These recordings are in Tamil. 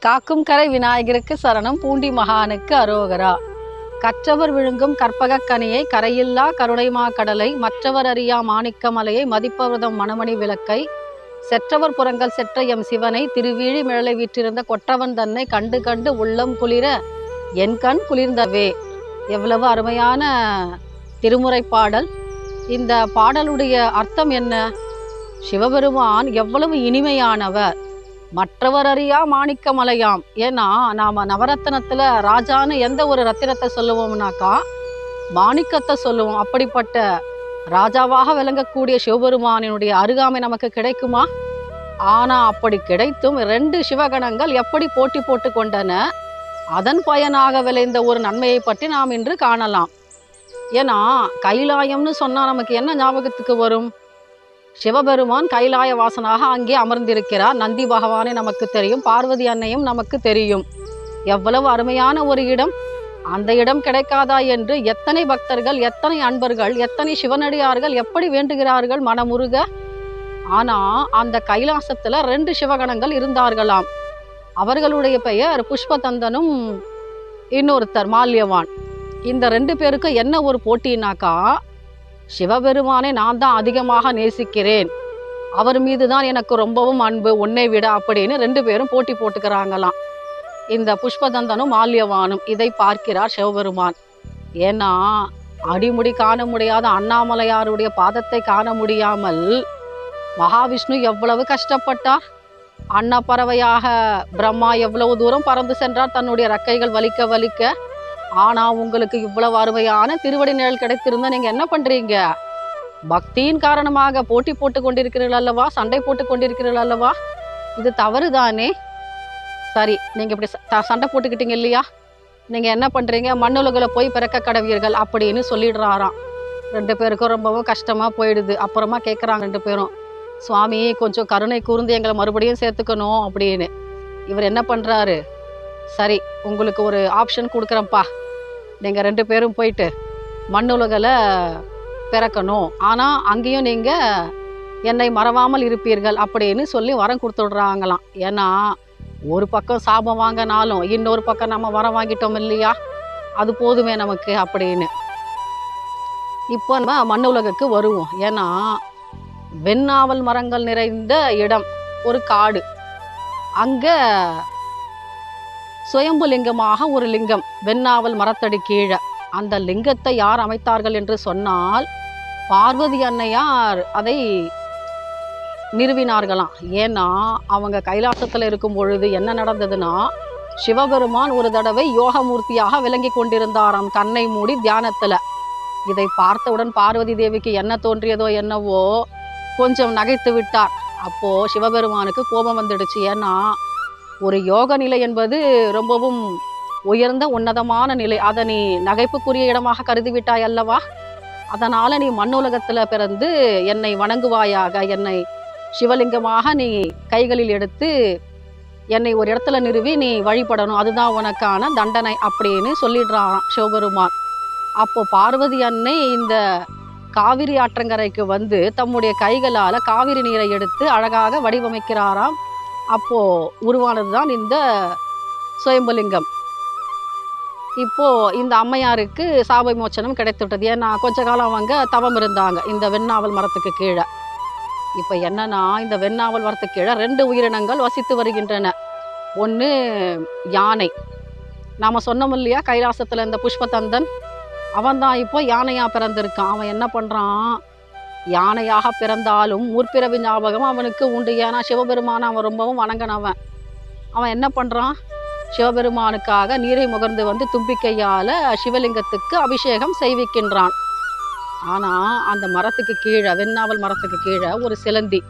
காக்கும் கரை விநாயகருக்கு சரணம் பூண்டி மகானுக்கு அரோகரா. கற்றவர் விழுங்கும் கற்பகக் கனியை கரையில்லா கருணைமா கடலை மற்றவர் அறியா மாணிக்கமலையை மதிப்பவர்தம் மணமணி விளக்கை. செற்றவர் புறங்கள் செற்ற எம் சிவனை திருவீழி மிழலை வீற்றிருந்த கொற்றவன் தன்னை கண்டு கண்டு உள்ளம் குளிர என் கண் குளிர்ந்தவே. எவ்வளவு அருமையான திருமுறை பாடல். இந்த பாடலுடைய அர்த்தம் என்ன? சிவபெருமான் எவ்வளவு இனிமையானவர். மற்றவர் அறியா மாணிக்கமலையாம் ஏன்னா நாம நவரத்தினத்துல ராஜான்னு எந்த ஒரு ரத்தினத்தை சொல்லுவோம்னாக்கா மாணிக்கத்தை சொல்லுவோம். அப்படிப்பட்ட ராஜாவாக விளங்கக்கூடிய சிவபெருமானினுடைய அருகாமை நமக்கு கிடைக்குமா? ஆனா அப்படி கிடைத்தும் ரெண்டு சிவகணங்கள் எப்படி போட்டி போட்டு கொண்டன அதன் பயனாக விளைந்த ஒரு நன்மையை பற்றி நாம் இன்று காணலாம். ஏன்னா கைலாயம்னு சொன்னா நமக்கு என்ன ஞாபகத்துக்கு வரும்? சிவபெருமான் கைலாய வாசனாக அங்கே அமர்ந்திருக்கிறார். நந்தி பகவானே நமக்கு தெரியும். பார்வதி அன்னையும் நமக்கு தெரியும். எவ்வளவு அருமையான ஒரு இடம். அந்த இடம் கிடைக்காதா என்று எத்தனை பக்தர்கள் எத்தனை அன்பர்கள் எத்தனை சிவனடியார்கள் எப்படி வேண்டுகிறார்கள் மனமுருக. ஆனா அந்த கைலாசத்துல ரெண்டு சிவகணங்கள் இருந்தார்களாம். அவர்களுடைய பெயர் புஷ்பதந்தனும் இன்னொருத்தர் மால்யவான். இந்த ரெண்டு பேருக்கு என்ன ஒரு போட்டினாக்கா சிவபெருமானை நான் தான் அதிகமாக நேசிக்கிறேன். அவர் மீது தான் எனக்கு ரொம்பவும் அன்பு உன்னை விட அப்படின்னு ரெண்டு பேரும் போட்டி போட்டுக்கிறாங்களாம். இந்த புஷ்பதந்தனும் மால்யவானும் இதை பார்க்கிறார் சிவபெருமான். ஏன்னா அடிமுடி காண முடியாத அண்ணாமலையாருடைய பாதத்தை காண முடியாமல் மகாவிஷ்ணு எவ்வளவு கஷ்டப்பட்டார். அன்னப்பறவையாக பிரம்மா எவ்வளவு தூரம் பறந்து சென்றார் தன்னுடைய ரக்கைகள் வலிக்க வலிக்க. ஆனா உங்களுக்கு இவ்வளவு அருமையான திருவடி நிழல் கிடைத்திருந்தா நீங்க என்ன பண்றீங்க? பக்தியின் காரணமாக போட்டி போட்டு கொண்டிருக்கிறீர்கள் அல்லவா? சண்டை போட்டு கொண்டிருக்கிறீர்கள் அல்லவா? இது தவறுதானே? சரி நீங்க இப்படி ச- த- சண்டை போட்டுக்கிட்டீங்க இல்லையா? நீங்க என்ன பண்றீங்க? மண்ணுலகில் போய் பிறக்க கடவீர்கள் அப்படின்னு சொல்லிடுறாராம். ரெண்டு பேருக்கும் ரொம்பவும் கஷ்டமா போயிடுது. அப்புறமா கேட்குறாங்க ரெண்டு பேரும் சுவாமி கொஞ்சம் கருணை கூர்ந்து எங்களை மறுபடியும் சேர்த்துக்கணும் அப்படின்னு. இவர் என்ன பண்றாரு? சரி உங்களுக்கு ஒரு ஆப்ஷன் கொடுக்குறேன்ப்பா. நீங்கள் ரெண்டு பேரும் போயிட்டு மண்ணுலகில் பிறக்கணும். ஆனால் அங்கேயும் நீங்கள் என்னை மறவாமல் இருப்பீர்கள் அப்படின்னு சொல்லி வரம் கொடுத்துடுறாங்களாம். ஏன்னா ஒரு பக்கம் சாபம் வாங்கினாலும் இன்னொரு பக்கம் நம்ம வரம் வாங்கிட்டோம் இல்லையா? அது போதுமே நமக்கு அப்படின்னு. இப்போ நம்ம மண்ணுலகுக்கு வருவோம். ஏன்னா வெண்ணாவல் மரங்கள் நிறைந்த இடம் ஒரு காடு. அங்கே சுயம்புலிங்கமாக ஒரு லிங்கம் வெண்ணாவல் மரத்தடி கீழே. அந்த லிங்கத்தை யார் அமைத்தார்கள் என்று சொன்னால் பார்வதி அன்னையார் அதை நிறுவினார்களாம். ஏன்னா அவங்க கைலாசத்தில் இருக்கும் பொழுது என்ன நடந்ததுன்னா சிவபெருமான் ஒரு தடவை யோகமூர்த்தியாக விளங்கி கொண்டிருந்தாராம் கண்ணை மூடி தியானத்தில். இதை பார்த்தவுடன் பார்வதி தேவிக்கு என்ன தோன்றியதோ என்னவோ கொஞ்சம் நகைத்து விட்டார். அப்போது சிவபெருமானுக்கு கோபம் வந்துடுச்சு. ஏன்னா ஒரு யோக நிலை என்பது ரொம்பவும் உயர்ந்த உன்னதமான நிலை. அதை நீ நகைப்புக்குரிய இடமாக கருதிவிட்டாய் அல்லவா? அதனால் நீ மண்ணுலகத்தில் பிறந்து என்னை வணங்குவாயாக என்னை சிவலிங்கமாக நீ கைகளில் எடுத்து என்னை ஒரு இடத்துல நிறுவி நீ வழிபடணும். அதுதான் உனக்கான தண்டனை அப்படின்னு சொல்லிடுறான் சிவபெருமான். அப்போ பார்வதி அன்னை இந்த காவிரி ஆற்றங்கரைக்கு வந்து தம்முடைய கைகளால் காவிரி நீரை எடுத்து அழகாக வடிவமைக்கிறாராம். அப்போது உருவானது தான் இந்த சுயம்புலிங்கம். இப்போ இந்த அம்மையாருக்கு சாப மோச்சனம் கிடைத்து விட்டது ஏன்னா கொஞ்ச காலம் அவங்க தவம் இருந்தாங்க இந்த வெண்ணாவல் மரத்துக்கு கீழே. இப்போ என்னன்னா இந்த வெண்ணாவல் மரத்துக்கு கீழே ரெண்டு உயிரினங்கள் வசித்து வருகின்றன. ஒன்று யானை. நாம் சொன்னோம் இல்லையா கைலாசத்தில் இந்த புஷ்பதந்தன் அவன் தான் இப்போ யானையாக பிறந்திருக்கான். அவன் என்ன பண்ணுறான் யானையாக பிறந்தாலும் முற்பிறவி ஞாபகம் அவனுக்கு உண்டு. ஏன்னா சிவபெருமானை அவன் ரொம்பவும் வணங்கினவன். அவன் என்ன பண்ணுறான் சிவபெருமானுக்காக நீரை முகர்ந்து வந்து தும்பிக்கையால் சிவலிங்கத்துக்கு அபிஷேகம் செய்விக்கின்றான். ஆனால் அந்த மரத்துக்கு கீழே வெண்ணாவல் மரத்துக்கு கீழே ஒரு சிலந்தி.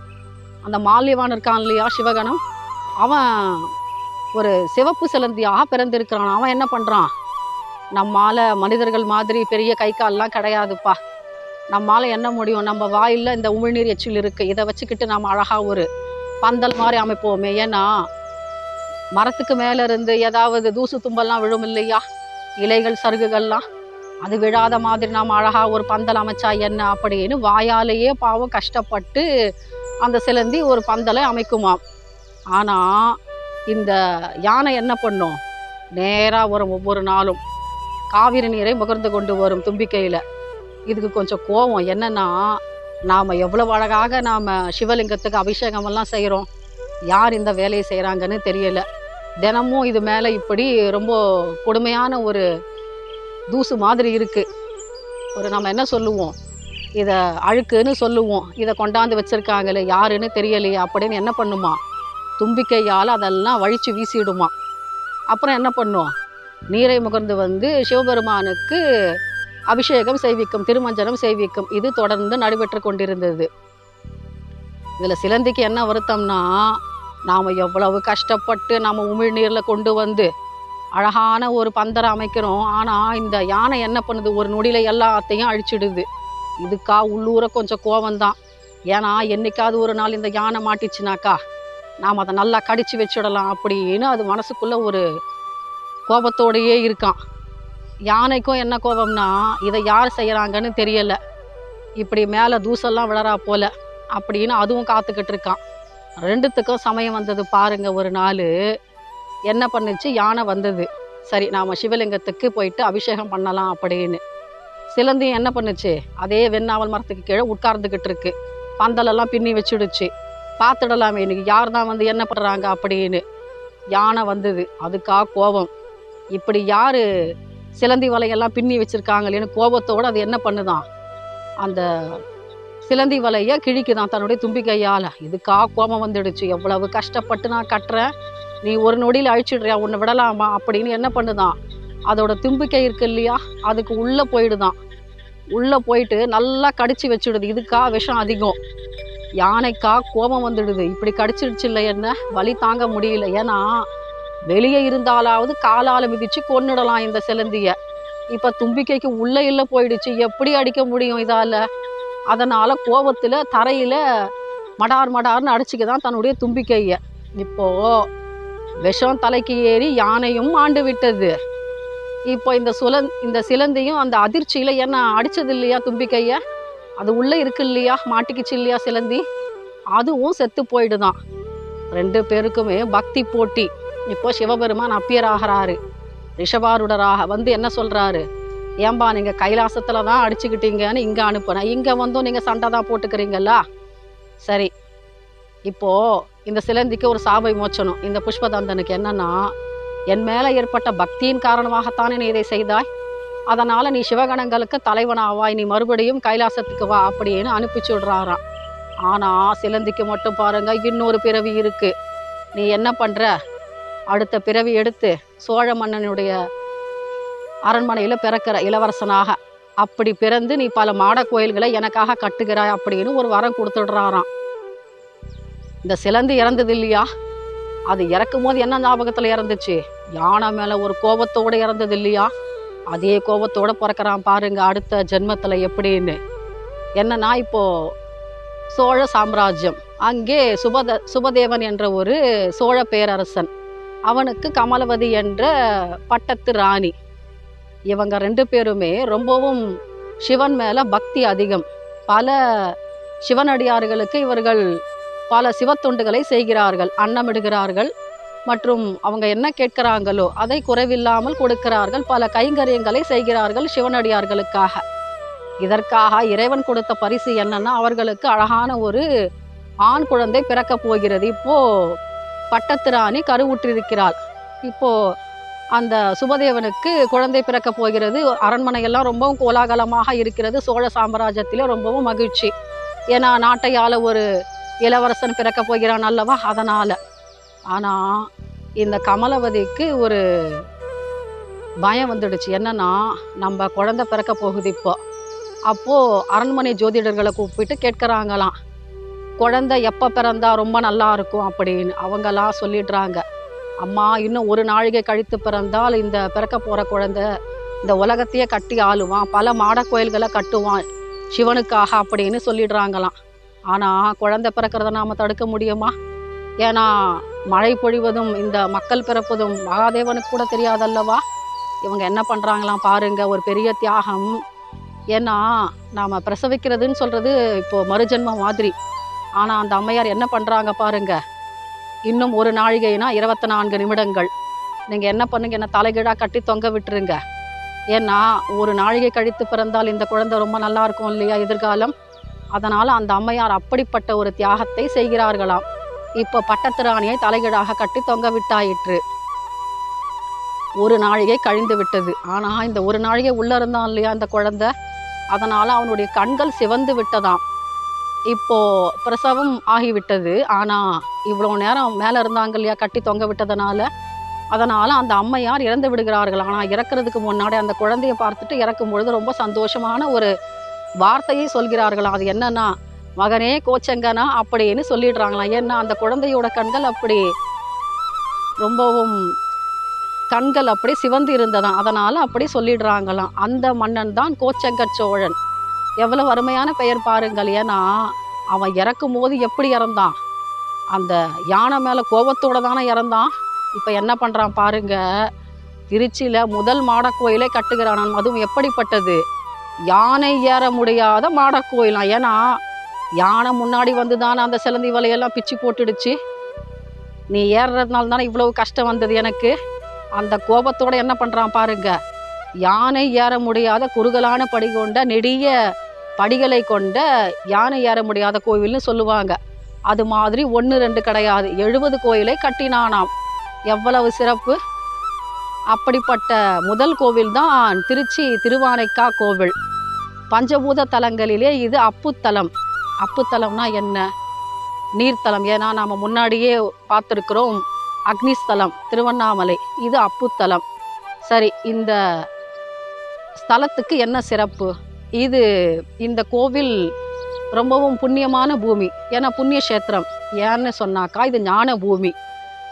அந்த மால்யவான் இருக்கான் இல்லையா சிவகணம்? அவன் ஒரு சிவப்பு சிலந்தியாக பிறந்திருக்கிறான். அவன் என்ன பண்ணுறான் நம்மால் மனிதர்கள் மாதிரி பெரிய கை கால்லாம் கிடையாதுப்பா. நம்மால் என்ன முடியும்? நம்ம வாயில் இந்த உமிழ்நீர் எச்சில் இருக்குது இதை வச்சுக்கிட்டு நம்ம அழகாக ஒரு பந்தல் மாதிரி அமைப்போமே. ஏன்னா மரத்துக்கு மேலே இருந்து ஏதாவது தூசு தும்பல்லாம் விழும் இல்லையா? இலைகள் சருகுகள்லாம். அது விழாத மாதிரி நாம் அழகாக ஒரு பந்தல் அமைச்சா என்ன அப்படின்னு வாயாலேயே பாவம் கஷ்டப்பட்டு அந்த சிலந்தி ஒரு பந்தலை அமைக்குமாம். ஆனால் இந்த யானை என்ன பண்ணும்? நேராக வரும் ஒவ்வொரு நாளும். காவிரி நீரை முகர்ந்து கொண்டு வரும் தும்பிக்கையில். இதுக்கு கொஞ்சம் கோவம். என்னன்னா நாம் எவ்வளவு அழகாக நாம் சிவலிங்கத்துக்கு அபிஷேகம் எல்லாம் செய்கிறோம் யார் இந்த வேலையை செய்கிறாங்கன்னு தெரியல. தினமும் இது மேலே இப்படி ரொம்ப கொடுமையான ஒரு தூசு மாதிரி இருக்கு. ஒரு நம்ம என்ன சொல்லுவோம்? இதை அழுக்குன்னு சொல்லுவோம். இதை கொண்டாந்து வச்சிருக்காங்களே யாருன்னு தெரியலையே அப்படின்னு என்ன பண்ணுமா? தும்பிக்கையால் அதெல்லாம் வழித்து வீசிடுமா? அப்புறம் என்ன பண்ணும்? நீரை முகர்ந்து வந்து சிவபெருமானுக்கு அபிஷேகம் செய்விக்கும் திருமஞ்சனம் செய்விக்கும். இது தொடர்ந்து நடைபெற்று கொண்டிருந்தது. இதில் சிலந்திக்கு என்ன வருத்தம்னா நாம் எவ்வளவு கஷ்டப்பட்டு நம்ம உமிழ்நீரில் கொண்டு வந்து அழகான ஒரு பந்தரை அமைக்கிறோம். ஆனால் இந்த யானை என்ன பண்ணுது? ஒரு நொடியில் எல்லாத்தையும் அழிச்சிடுது. இதுக்கா உள்ளூர கொஞ்சம் கோவம்தான். ஏன்னா என்னைக்காவது ஒரு நாள் இந்த யானை மாட்டிச்சுனாக்கா நாம் அதை நல்லா கடிச்சு வச்சிடலாம் அப்படின்னு அது மனசுக்குள்ளே ஒரு கோபத்தோடையே இருக்கான். யானைக்கும் என்ன கோபம்னா இதை யார் செய்கிறாங்கன்னு தெரியலை. இப்படி மேலே தூசெல்லாம் விழறா போல அப்படின்னு அதுவும் காத்துக்கிட்டு இருக்கான். ரெண்டுத்துக்கும் சமயம் வந்தது பாருங்க ஒரு நாள். என்ன பண்ணுச்சு? யானை வந்தது. சரி நாம் சிவலிங்கத்துக்கு போயிட்டு அபிஷேகம் பண்ணலாம் அப்படின்னு. சிலந்தியும் என்ன பண்ணுச்சு? அதே வெண்ணாவல் மரத்துக்கு கீழே உட்கார்ந்துக்கிட்டு இருக்கு. பந்தலெல்லாம் பின்னி வச்சுடுச்சு. பார்த்துடலாமே இன்னைக்கு யார் தான் வந்து என்ன பண்ணுறாங்க அப்படின்னு. யானை வந்தது. அதுக்காக கோபம். இப்படி யார் சிலந்தி வலையெல்லாம் பின்னி வச்சிருக்காங்களேன்னு கோபத்தோடு அது என்ன பண்ணுதான்? அந்த சிலந்தி வலையை கிழிக்குதான் தன்னுடைய தும்பிக்கையால். இதுக்கா கோபம் வந்துடுச்சு. எவ்வளவு கஷ்டப்பட்டு நான் கட்டுறேன். நீ ஒரு நொடியில் அழிச்சிடுறியா? உன்னை விடலாமா? அப்படின்னு என்ன பண்ணுதான்? அதோட தும்பிக்கை இருக்கு இல்லையா? அதுக்கு உள்ளே போயிடுதான். உள்ளே போயிட்டு நல்லா கடிச்சு வச்சுடுது. இதுக்கா விஷம் அதிகம். யானைக்கா கோபம் வந்துடுது. இப்படி கடிச்சிடுச்சு இல்லை என்ன? வலி தாங்க முடியல. ஏன்னா வெளியே இருந்தாலாவது காலால் மிதிச்சு கொன்னுடலாம் இந்த சிலந்திய. இப்போ தும்பிக்கைக்கு உள்ளே இல்லை போயிடுச்சு. எப்படி அடிக்க முடியும் இதால்? அதனால் கோபத்தில் தரையில் மடார் மடார்னு அடிச்சுக்க தான் தன்னுடைய தும்பிக்கையை. இப்போ விஷம் தலைக்கு ஏறி யானையும் ஆண்டு விட்டது. இப்போ இந்த சுலந் இந்த சிலந்தியும் அந்த அதிர்ச்சியில் என்ன அடிச்சது இல்லையா தும்பிக்கையை? அது உள்ளே இருக்கு இல்லையா? மாட்டிக்கிச்சு இல்லையா சிலந்தி? அதுவும் செத்து போயிடுதான். ரெண்டு பேருக்குமே பக்தி போட்டி. இப்போ சிவபெருமான் அப்பியர் ஆகிறாரு. ரிஷபாருடராக வந்து என்ன சொல்கிறாரு ஏம்பா நீங்கள் கைலாசத்தில் தான் அடிச்சுக்கிட்டீங்கன்னு இங்கே அனுப்புனேன் இங்கே வந்தும் நீங்கள் சண்டை தான் போட்டுக்கிறீங்களா சரி. இப்போ இந்த சிலந்திக்கு ஒரு சாபை மோச்சணும். இந்த புஷ்பதந்தனுக்கு என்னன்னா என் மேலே ஏற்பட்ட பக்தியின் காரணமாகத்தானே நீ இதை செய்தாய்? அதனால் நீ சிவகணங்களுக்கு தலைவனாவாய். நீ மறுபடியும் கைலாசத்துக்கு வா அப்படின்னு அனுப்பிச்சு விடுறாராம் ஆனால் சிலந்திக்கு மட்டும் பாருங்கள் இன்னொரு பிறவி இருக்குது நீ என்ன பண்ணுற அடுத்த பிறவி எடுத்து சோழ மன்னனுடைய அரண்மனையில் பிறக்கிற இளவரசனாக. அப்படி பிறந்து நீ பல மாட கோயில்களை எனக்காக கட்டுகிறாய் அப்படின்னு ஒரு வரம் கொடுத்துடுறாராம். இந்த சிலந்து இறந்தது இல்லையா? அது இறக்கும் போது என்ன ஞாபகத்தில் இறந்துச்சு? யானை மேலே ஒரு கோபத்தோடு இறந்தது இல்லையா? அதே கோபத்தோடு பிறக்கிறான் பாருங்க அடுத்த ஜென்மத்தில் எப்படின்னு. என்னன்னா இப்போ சோழ சாம்ராஜ்யம். அங்கே சுபத சுபதேவன் என்ற ஒரு சோழ பேரரசன். அவனுக்கு கமலவதி என்ற பட்டத்து ராணி. இவங்க ரெண்டு பேருமே ரொம்பவும் சிவன் மேலே பக்தி அதிகம். பல சிவனடியார்களுக்கு இவர்கள் பல சிவத்தொண்டுகளை செய்கிறார்கள் அன்னமிடுகிறார்கள். மற்றும் அவங்க என்ன கேட்கிறாங்களோ அதை குறைவில்லாமல் கொடுக்கிறார்கள். பல கைங்கரியங்களை செய்கிறார்கள் சிவனடியார்களுக்காக. இதற்காக இறைவன் கொடுத்த பரிசு என்னன்னா அவர்களுக்கு அழகான ஒரு ஆண் குழந்தை பிறக்க போகிறது. இப்போ பட்டத்து ராணி கருவுற்றிருக்கிறாள். இப்போ அந்த சுபதேவனுக்கு குழந்தை பிறக்க போகிறது. அரண்மனையெல்லாம் ரொம்பவும் கோலாகலமாக இருக்கிறது. சோழ சாம்ராஜ்யத்திலே ரொம்பவும் மகிழ்ச்சி. ஏன்னா நாட்டையால் ஒரு இளவரசன் பிறக்க போகிறான் அல்லவா? அதனால். ஆனால் இந்த கமலவதிக்கு ஒரு பயம் வந்துடுச்சு. என்னன்னா நம்ம குழந்தை பிறக்க போகுது இப்போ. அப்போது அரண்மனை ஜோதிடர்களை கூப்பிட்டு கேட்குறாங்களாம். குழந்தை எப்போ பிறந்தா ரொம்ப நல்லா இருக்கும் அப்படின்னு அவங்கெல்லாம் சொல்லிடுறாங்க. அம்மா இன்னும் ஒரு நாழிகை கழித்து பிறந்தால் இந்த பிறக்க போகிற குழந்தை இந்த உலகத்தையே கட்டி ஆளுவான் பல மாட கோயில்களை கட்டுவான் சிவனுக்காக அப்படின்னு சொல்லிடுறாங்களாம். ஆனால் குழந்தை பிறக்கிறத நாம் தடுக்க முடியுமா? ஏன்னா மழை பொழிவதும் இந்த மக்கள் பிறப்பதும் மகாதேவனுக்கு கூட தெரியாதல்லவா? இவங்க என்ன பண்ணுறாங்களாம் பாருங்கள் ஒரு பெரிய தியாகம். ஏன்னா நாம் பிரசவிக்கிறதுன்னு சொல்கிறது இப்போது மறுஜென்மம் மாதிரி. ஆனால் அந்த அம்மையார் என்ன பண்ணுறாங்க பாருங்க. இன்னும் ஒரு நாழிகைனா இருபத்தி நான்கு நிமிடங்கள். நீங்கள் என்ன பண்ணுங்க என்ன தலைகீழாக கட்டி தொங்க விட்டுருங்க. ஏன்னா ஒரு நாழிகை கழித்து பிறந்தால் இந்த குழந்தை ரொம்ப நல்லா இருக்கும் இல்லையா எதிர்காலம்? அதனால் அந்த அம்மையார் அப்படிப்பட்ட ஒரு தியாகத்தை செய்கிறார்களாம். இப்போ பட்டத்திராணியை தலைகீழாக கட்டி தொங்க விட்டாயிற்று. ஒரு நாழிகை கழிந்து விட்டது. ஆனால் இந்த ஒரு நாழிகை உள்ளே இருந்தான் இல்லையா இந்த குழந்தை? அதனால் அவனுடைய கண்கள் சிவந்து விட்டதாம். இப்போ பிரசவம் ஆகிவிட்டது. ஆனால் இவ்வளோ நேரம் மேலே இருந்தாங்க இல்லையா? கட்டி தொங்க விட்டதுனால. அதனால் அந்த அம்மையார் இறந்து விடுகிறார்கள். ஆனால் இறக்கிறதுக்கு முன்னாடி அந்த குழந்தையை பார்த்துட்டு இறக்கும் பொழுது ரொம்ப சந்தோஷமான ஒரு வார்த்தையை சொல்கிறார்களாம் அது என்னன்னா மகனே கோச்சங்கனா? அப்படின்னு சொல்லிடுறாங்களாம். ஏன்னா அந்த குழந்தையோட கண்கள் அப்படி ரொம்பவும் கண்கள் அப்படி சிவந்து இருந்ததாம். அதனால் அப்படி சொல்லிடுறாங்களாம். அந்த மன்னன் தான் கோச்சங்க சோழன். எவ்வளோ வறுமையான பெயர் பாருங்கள் ஏன்னா அவன் இறக்கும் போது எப்படி இறந்தான்? அந்த யானை மேலே கோபத்தோடு தானே இறந்தான்? இப்போ என்ன பண்ணுறான் பாருங்க. திருச்சியில் முதல் மாடக்கோயிலே கட்டுகிறான். அதுவும் எப்படிப்பட்டது? யானை ஏற முடியாத மாடக்கோயிலாம் ஏன்னா யானை முன்னாடி வந்து தானே அந்த சிலந்தி வலையெல்லாம் பிச்சு போட்டுடுச்சு. நீ ஏறுறதுனால தானே இவ்வளவு கஷ்டம் வந்தது எனக்கு? அந்த கோபத்தோடு என்ன பண்ணுறான் பாருங்கள் யானை ஏற முடியாத குறுகலான படி கொண்ட நெடிய படிகளை கொண்ட யானை ஏற முடியாத கோவில்னு சொல்லுவாங்க. அது மாதிரி ஒன்று ரெண்டு கிடையாது. எழுபது கோயிலை கட்டினானாம். எவ்வளவு சிறப்பு? அப்படிப்பட்ட முதல் கோவில் தான் திருச்சி திருவானைக்கா கோவில். பஞ்சபூத தலங்களிலே இது அப்புத்தலம். அப்புத்தலம்னா என்ன? நீர்த்தலம். ஏன்னா நாம் முன்னாடியே பார்த்துருக்குறோம். அக்னிஸ்தலம் திருவண்ணாமலை. இது அப்புத்தலம். சரி இந்த ஸ்தலத்துக்கு என்ன சிறப்பு? இது இந்த கோவில் ரொம்பவும் புண்ணியமான பூமி. ஏன்னா புண்ணிய கஷேத்திரம் ஏன்னு சொன்னாக்கா இது ஞான பூமி.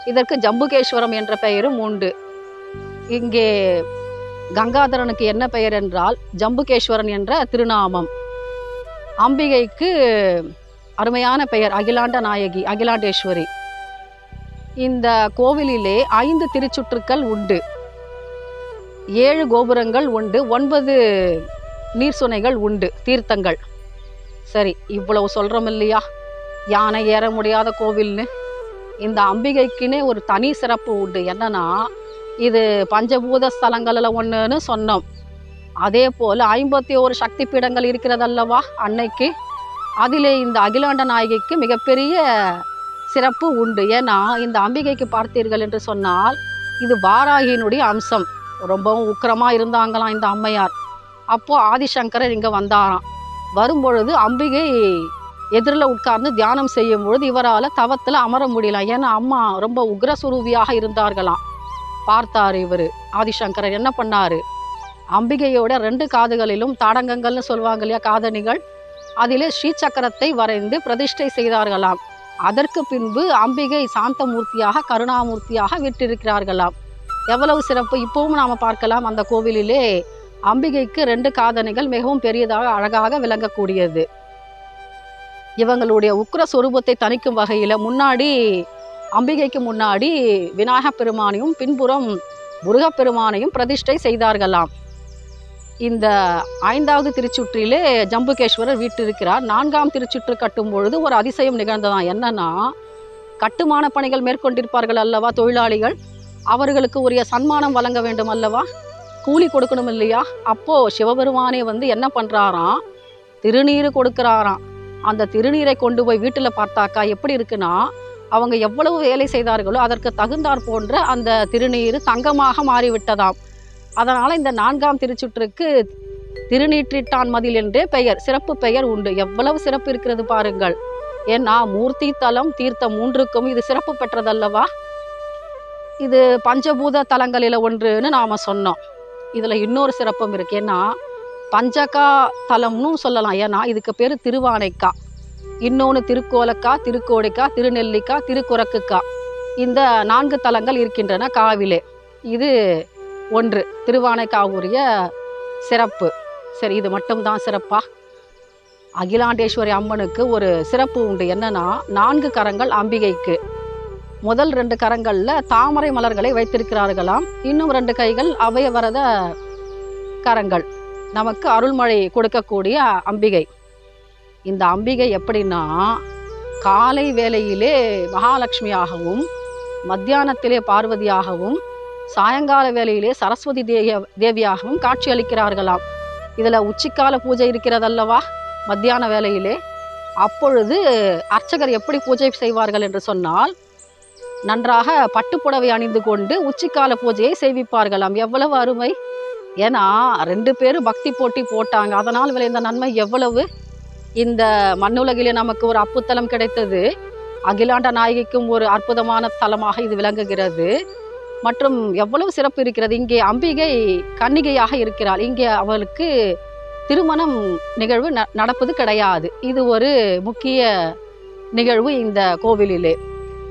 இதற்கு ஜம்புகேஸ்வரம் என்ற பெயரும் உண்டு. இங்கே கங்காதரனுக்கு என்ன பெயர் என்றால் ஜம்புகேஸ்வரன் என்ற திருநாமம். அம்பிகைக்கு அருமையான பெயர் அகிலாண்ட நாயகி அகிலாண்டேஸ்வரி. இந்த கோவிலிலே ஐந்து திருச்சுற்றுக்கள் உண்டு. ஏழு கோபுரங்கள் உண்டு ஒன்பது நீர்சுனைகள் உண்டு தீர்த்தங்கள். சரி இவ்வளவு சொல்கிறோம் இல்லையா? யானை ஏற முடியாத கோவில்னு. இந்த அம்பிகைக்குன்னே ஒரு தனி சிறப்பு உண்டு. என்னன்னா இது பஞ்சபூத ஸ்தலங்களில் ஒன்றுன்னு சொன்னோம். அதே போல் ஐம்பத்தி ஒரு சக்தி பீடங்கள் இருக்கிறதல்லவா அன்னைக்கு? அதிலே இந்த அகிலாண்ட நாயகிக்கு மிகப்பெரிய சிறப்பு உண்டு. ஏன்னா இந்த அம்பிகைக்கு பார்த்தீர்கள் என்று சொன்னால் இது வாராகியினுடைய அம்சம். ரொம்பவும் உக்கிரமாக இருந்தாங்களாம் இந்த அம்மையார். அப்போது ஆதிசங்கரர் இங்கே வந்தாராம். வரும்பொழுது அம்பிகை எதிரில் உட்கார்ந்து தியானம் செய்யும் பொழுது இவரால் தவத்தில் அமர முடியல. ஏன்னா அம்மா ரொம்ப உக்ரசுரூபியாக இருந்தார்களாம். பார்த்தார் இவர் ஆதிசங்கரர் என்ன பண்ணார்? அம்பிகையோட ரெண்டு காதுகளிலும் தாடங்கங்கள்னு சொல்லுவாங்க இல்லையா காதணிகள் அதிலே ஸ்ரீசக்கரத்தை வரைந்து பிரதிஷ்டை செய்தார்களாம். அதற்கு பின்பு அம்பிகை சாந்தமூர்த்தியாக கருணாமூர்த்தியாக விட்டிருக்கிறார்களாம். எவ்வளவு சிறப்பு. இப்பவும் நாம் பார்க்கலாம் அந்த கோவிலிலே அம்பிகைக்கு ரெண்டு காதணிகள் மிகவும் பெரியதாக அழகாக விளங்கக்கூடியது. இவங்களுடைய உக்ர சொரூபத்தை தணிக்கும் வகையில் முன்னாடி அம்பிகைக்கு முன்னாடி விநாயகப் பெருமானையும் பின்புறம் முருகப்பெருமானையும் பிரதிஷ்டை செய்தார்களாம். இந்த ஐந்தாவது திருச்சுற்றிலே ஜம்புகேஸ்வரர் வீட்டிருக்கிறார். நான்காம் திருச்சுற்று கட்டும் பொழுது ஒரு அதிசயம் நிகழ்ந்ததான் என்னன்னா கட்டுமான பணிகள் மேற்கொண்டிருப்பார்கள் அல்லவா தொழிலாளிகள்? அவர்களுக்கு உரிய சன்மானம் வழங்க வேண்டும் அல்லவா? கூலி கொடுக்கணும் இல்லையா? அப்போ சிவபெருமானே வந்து என்ன பண்றாராம்? திருநீர் கொடுக்கிறாராம். அந்த திருநீரை கொண்டு போய் வீட்டில் பார்த்தாக்கா எப்படி இருக்குன்னா அவங்க எவ்வளவு வேலை செய்தார்களோ அதற்கு தகுந்தாற் போன்ற அந்த திருநீர் தங்கமாக மாறிவிட்டதாம். அதனால் இந்த நான்காம் திருச்சுற்றுக்கு திருநீற்றிட்டான் மதில் என்றே பெயர் சிறப்பு பெயர் உண்டு. எவ்வளவு சிறப்பு இருக்கிறது பாருங்கள். ஏன்னா மூர்த்தி தலம் தீர்த்தம் மூன்றுக்கும் இது சிறப்பு பெற்றதல்லவா? இது பஞ்சபூத தலங்களில் ஒன்றுன்னு நாம் சொன்னோம். இதில் இன்னொரு சிறப்பும் இருக்கு. ஏன்னா பஞ்சகா தலம்னு சொல்லலாம். ஏன்னா இதுக்கு பேர் திருவானைக்கா. இன்னொன்று திருக்கோலக்கா திருக்கோடிக்கா திருநெல்லிக்கா திருக்குறக்குக்கா. இந்த நான்கு தலங்கள் இருக்கின்றன காவிலே. இது ஒன்று திருவானைக்காவுரிய சிறப்பு. சரி இது மட்டும்தான் சிறப்பா? அகிலாண்டேஸ்வரி அம்மனுக்கு ஒரு சிறப்பு உண்டு. என்னன்னா நான்கு கரங்கள் அம்பிகைக்கு. முதல் ரெண்டு கரங்களில் தாமரை மலர்களை வைத்திருக்கிறார்களாம். இன்னும் ரெண்டு கைகள் அவையவரத கரங்கள். நமக்கு அருள்மழை கொடுக்கக்கூடிய அம்பிகை. இந்த அம்பிகை எப்படின்னா காலை வேளையிலே மகாலட்சுமியாகவும் மத்தியானத்திலே பார்வதியாகவும் சாயங்கால வேளையிலே சரஸ்வதி தேவிய தேவியாகவும் காட்சி அளிக்கிறார்களாம். இதில் உச்சிக்கால பூஜை இருக்கிறதல்லவா? மத்தியான வேளையிலே. அப்பொழுது அர்ச்சகர் எப்படி பூஜை செய்வார்கள் என்று சொன்னால் நன்றாக பட்டுப்புடவை அணிந்து கொண்டு உச்சிக்கால பூஜையை செய்விப்பார்களாம் எவ்வளவு அருமை. ஏன்னா ரெண்டு பேரும் பக்தி போட்டி போட்டாங்க. அதனால் விளைந்த நன்மை எவ்வளவு? இந்த மண்ணுலகிலே நமக்கு ஒரு அப்புத்தலம் கிடைத்தது. அகிலாண்ட நாயகிக்கும் ஒரு அற்புதமான தலமாக இது விளங்குகிறது. மற்றும் எவ்வளவு சிறப்பு இருக்கிறது. இங்கே அம்பிகை கன்னிகையாக இருக்கிறாள். இங்கே அவளுக்கு திருமணம் நிகழ்வு ந- நடப்பது கிடையாது. இது ஒரு முக்கிய நிகழ்வு இந்த கோவிலிலே.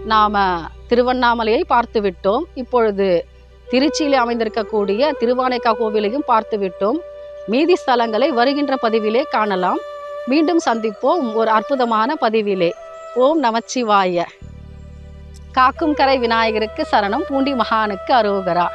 நாம திருவண்ணாமலையை பார்த்து விட்டோம். இப்பொழுது திருச்சியில் அமைந்திருக்கக்கூடிய திருவானைக்கா கோவிலையும் பார்த்து விட்டோம். மீதி ஸ்தலங்களை வருகின்ற பதிவிலே காணலாம். மீண்டும் சந்திப்போம் ஒரு அற்புதமான பதிவிலே. ஓம் நமச்சிவாய. காக்கும் கரை விநாயகருக்கு சரணம். பூண்டி மகானுக்கு அரோகரா.